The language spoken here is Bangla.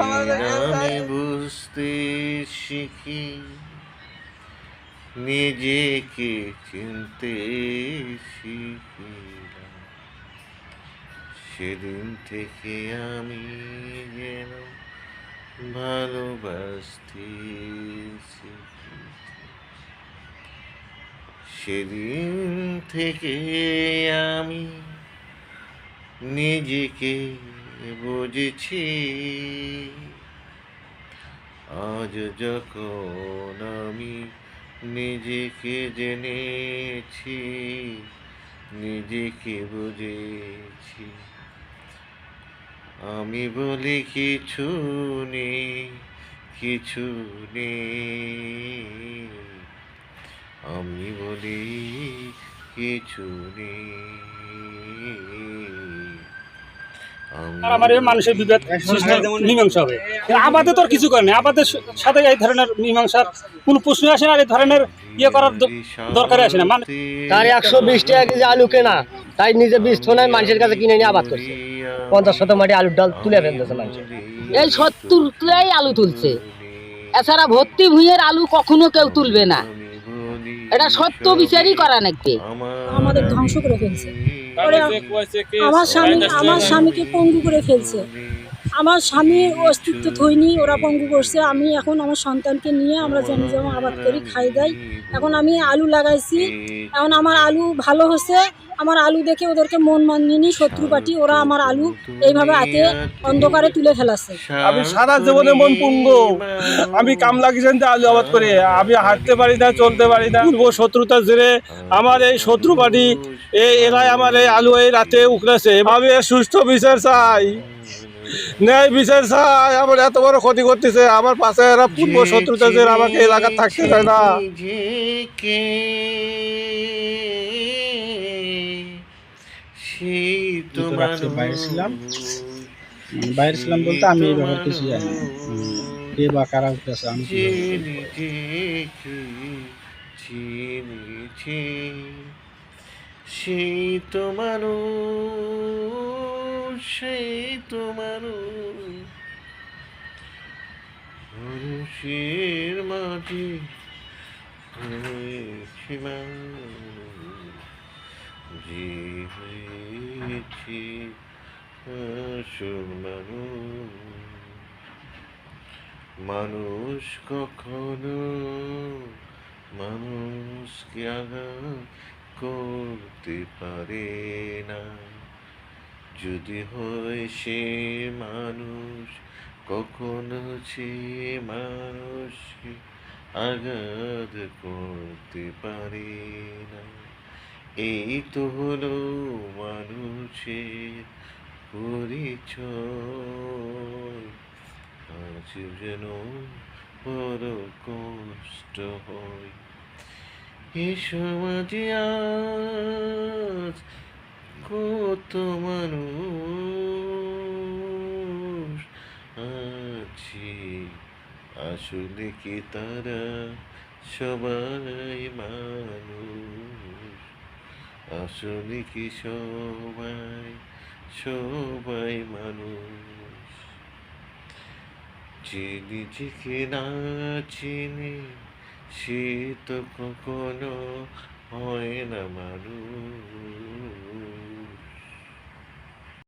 আমি বুঝতে শিখি নিজেকে চিনতে শিখিলাম। সেদিন থেকে আমি যেন ভালোবাসতে শিখি সেদিন থেকে আমি নিজেকে বুঝেছি। আজ যখন আমি নিজেকে জেনেছি, নিজেকে বুঝেছি, আমি বলি কিছু নেই কিছু নেই। আমি বলি কিছু নেই। আর আমার মানুষের বিভেদ মীমাংসা হবে। আবাদে তো আর কিছু করে না আবাদের সাথে এই ধরনের মীমাংসার কোনো প্রশ্ন আসে না আর এই ধরনের ইয়ে করার আসে না। মানে তার একশো বিশ টাকা কেজি আলু কেনা তাই নিজে বীজ থোনায় মানুষের কাছে কিনে নিয়ে আবাদ করছে। পঞ্চাশ শত মাটি আলুর ডাল তুলে ফেলতেছে মানুষ এই সত্তর তুলাই আলু তুলছে। এছাড়া ভর্তি ভুঁইয়ের আলু কখনো কেউ তুলবে না। এটা সত্য বিচারই করা নাকি? আমাদের ধ্বংস করে ফেলছে। আমার স্বামী আমার স্বামীকে পঙ্গু করে ফেলছে। আমার স্বামী অস্তিত্ব থইনি ওরা পঙ্গু করছে। আমি এখন আমার সন্তানকে নিয়ে আমরা জমি জমা আবাদ করি খাই দেয় এখন আমি আলু লাগাইছি। এখন আমার আলু ভালো হচ্ছে। আমার আলু দেখে ওদেরকে মন মানিনি শত্রু পাটি ওরা আমার আলু এইভাবে হাতে অন্ধকারে তুলে ফেলাছে আমি সারা জীবনে মন পুঙ্গ। আমি কাম কামলা কিষানতে আলু আবাদ করে। আমি হাঁটতে পারি না চলতে পারি না। পূর্ব শত্রুতা জেরে আমার এই শত্রু পার্টি এই এরাই আমার এই আলু এই রাতে উকড়েছে এভাবে সুস্থ বিচার চাই। ন্যায় বিচার চাই আমার এত বড় ক্ষতি করতেছে আমার পাশে এরা পূর্ব শত্রুতা জেরে আমাকে এলাকা থাকতে দেয় না। বাইরে ছিলাম। বাইরে ছিলাম বলতে আমি এই ব্যাপারে কিছু জানি কে বা কারা উঠতেছে আমি যে সেই তো মানুষ সেই তো মানুষ মানুষের আসল মানুষ। মানুষ কখনো মানুষকে আঘাত করতে পারে না। যদি হয় সে মানুষ, কখনো সে মানুষকে আঘাত করতে পারে না। এই তো হলো মানুষের পরিচয়। যেন বড় কষ্ট হয়। এ সমাজে আজ কত মানুষ আছি। আসলে কি তারা সবাই মানুষ? আসলে কি সবাই সবাই মানুষ? যে নিজেকে না চিনি, সে তো কখনো হয় না মানুষ।